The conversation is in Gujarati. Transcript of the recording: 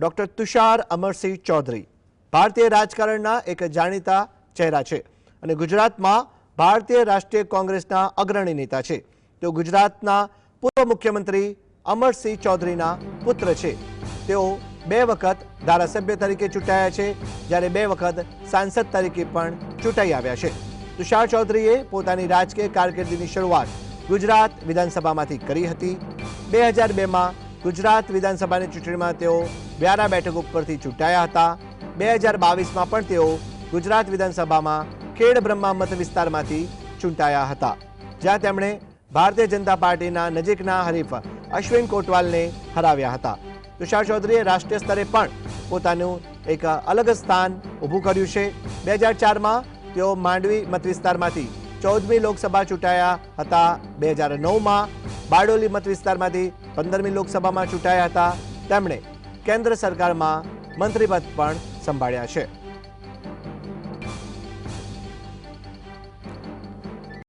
डॉक्टर तुषार अमरसी चौधरी भारतीय राजकारणના એક જાણીતા ચહેરા છે અને ગુજરાતમાં ભારતીય રાષ્ટ્રીય કોંગ્રેસના અગ્રણી નેતા છે તેઓ ગુજરાતના પૂર્વ મુખ્યમંત્રી અમરસી ચૌધરીના પુત્ર છે તેઓ બે વખત ધારાસભ્ય તરીકે ચૂંટાયા છે જ્યારે બે વખત સંસદ તરીકે પણ ચૂટાઈ આવ્યા છે તુષાર ચૌધરીએ પોતાની રાજકીય કારકિર્દીની શરૂઆત ગુજરાત વિધાનસભામાંથી કરી હતી 2002 માં ગુજરાત વિધાનસભાની ચૂંટણીમાં તેઓ 12 બેઠક ઉપરથી ચૂંટાયા હતા 2022 માં પણ તેઓ ગુજરાત વિધાનસભામાં ખેડ બ્રહ્મા મત વિસ્તારમાંથી ચૂંટાયા હતા જ્યાં તેમણે ભારતીય જનતા પાર્ટીના નજીકના હરીફ अश्विन कोटवालને હરાવ્યા હતા સુશાલ છોડરીએ રાષ્ટ્રીય સ્તરે પણ પોતાનું એક અલગ સ્થાન ઉભું કર્યું છે 2004 માં તેઓ માંડવી મત વિસ્તારમાંથી 14મી લોકસભા ચૂંટાયા હતા 2009 માં બારડોલી મત વિસ્તારમાંથી પંદરમી લોકસભામાં ચૂંટાયા હતા તેમણે કેન્દ્ર સરકારમાં મંત્રીપદ પણ સંભાળ્યા છે